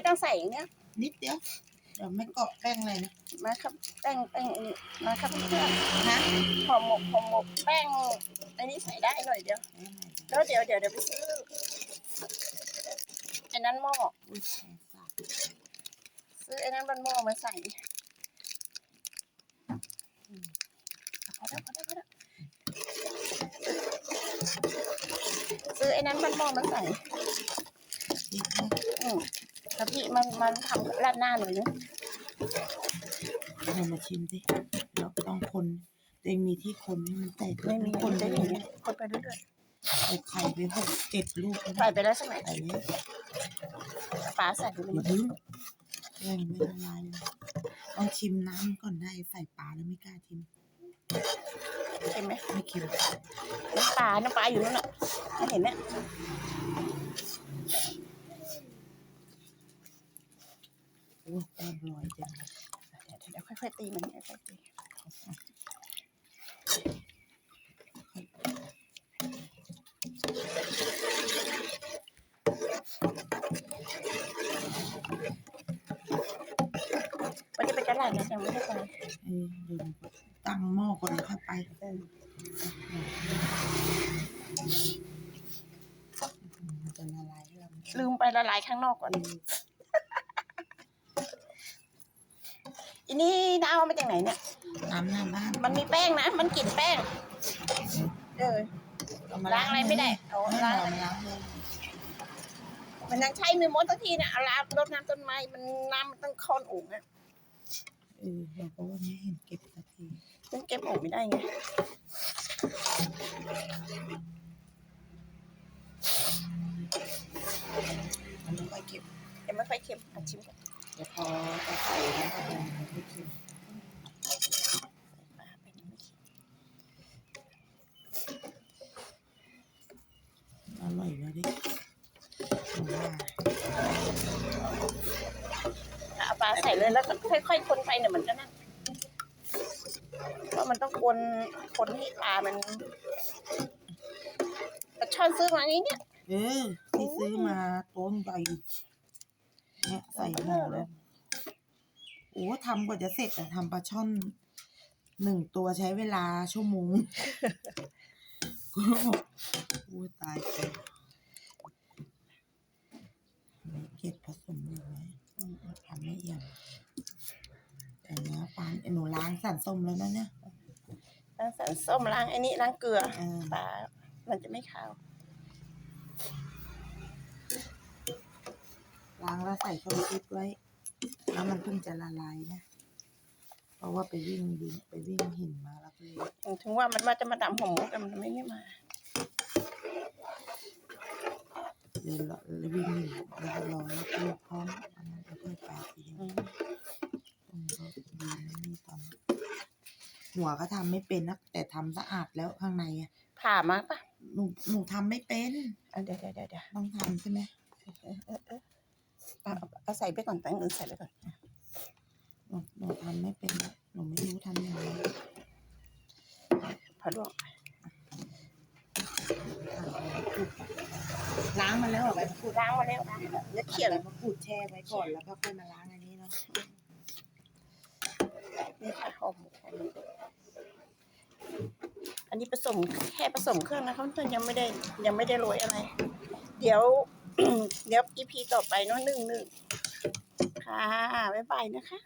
ไม่ต้องใส่อย่างเงี้ยนิดเดียวเดี๋ยวไม่เกาะแป้งเลยนะมาครับแป้งแป้งอันนี้มาครับเพื่อนฮะๆห่อหมกห่อหมกแป้งอันนี้ใส่ได้หน่อยเดียวแล้วเดี๋ยวเดี๋ยวเดี๋ยวไปซื้อไอ้นั้นหม้ออุ้ยแสบสาบซื้อไอ้นั้นมันหม้อมาใส่อืมพอแล้วพอแล้วพอแล้วซื้อไอ้นั้นมันหม้อมาใส่นิดนะอืม กะทิมันมันทำราดหน้าหน่อยนึงเอามาชิมสิเราต้องคนตัวเองมีที่คนให้มันแตกไม่มีคคนนได้ได้เลอย่างยเงี้ยคนไปเรื่อยใส่ไข่ไปหกเจ็ดลูกๆใส่ไปแล้วใช่ไหมใส่เลยปลาใส่ไปเลอย่ายพึ่งแป้งไม่ละลายเลยต้องชิมน้ำก่อนได้ใส่ปลาแล้วไม่กล้าชิมเห็นไหมไม่เค็มน้ำปลาน้ำปลาอยู่นั่นน่ะไม่เห็นเนี่ย โอ้แป้งลอยจังเลยเดี๋ยวเดี๋ยวค่อยๆตีมันค่อยๆตีวันนี้ไปตลาดนะยังไม่ได้ไปเออเดี๋ยตั้งหม้อก่อนแล้วค่อยไปเออจะละลายลืมไปละลายข้างนอกก่อน อันนี้น้าเอามาจากไหนเนี่ย น้ำหน้าบ้านมันมีแป้งนะ มันกลิ่นแป้ง เออเอมล้างอะไรไม่ได้เอาเอาล้าล้างงล้างเลยมันยังใช้มือมดสักทีเนี่ยเอาล้างรดน้ำต้นไม้ มันน้ำมันต้องค้อนโอ่งอะเออเราก็ว่าไม่เห็นเก็บสักทีมันเก็บโอ่งไม่ได้ไง มันไม่ค่อยเก็บ ยังไม่ค่อยเค็มอะชิมก่อนเดี๋ยวพอจะใส่แล้วก็มันไม่เค็ม ปลาไปนี่ไม่เค็ม อร่อยแล้วดิผมว่า เอาปลา ใส่เลยแล้วก็ค่อยๆคนไปเนี่ยมันก็นั่นเพราะมันต้องคนคนให้ปลามันปลาช่อนซื้อมานี้เนี่ยเออที่ซื้อมาต้นใหญ่เนี่ยใส่ห่อแล้วโอ้ทำกว่าจะเสร็จอะทำปลาช่อนหนึ่งตัวใช้เวลาชั่วโมงโอ้ตายไปเก็บผสมอยู่ไหมอืมทำไม่เอี่ยมแต่เนื้อปลา หนูล้างสันส้มแล้วนะเนี่ยล้างสันส้มล้างไอ้นี่ล้างเกลืออปลา มันจะไม่ขาว ล้างแล้วใส่เข้าฟิตไว้ แล้วมันเพิ่งจะละลายนะ เพราะว่าไปวิ่งดินไปวิ่งหินมาแล้วก็เลยถึงว่ามันว่าจะมาดำหัวหมูแต่มันไม่ได้มาเลยรอเลยวิ่งหินแล้วก็รอแล้วก็พร้อมอันนั้นก็ค่อยไปทีเดียวอืมอืมก็ดี นะนี่ตอนหัวก็ทำไม่เป็นนะแต่ทำสะอาดแล้วข้างในอะผ่ามาปะหนูหนูทำไม่เป็นอะเดี๋ยวเดี๋ยวเดี๋ยวเดี๋ยวต้องทำใช่ไหมเออเออเออเอาเอาเอาใส่ไปก่อนแป้งอื่นใส่ไปก่อน หนูหนูทำไม่เป็นอะหนูไม่รู้ทำยังไงพอลวกล้างมาแล้วเหรอใบมะกรูดล้างมาแล้วล้างมาแล้วเนื้อเขียวใบมะกรูดแช่ไว้ก่อนแล้วก็ค่อยมาล้างอันนี้เนาะ นี่ค่ะหอมหมูอันนี้อันนี้ผสมแค่ผสมเครื่องนะคะเพื่อนยังไม่ได้ยังไม่ได้โรยอะไร เดี๋ยวเดี๋ยวอีพีต่อไปเนาะหนึ่งหนึ่งค่ะบ๊ายบายนะคะ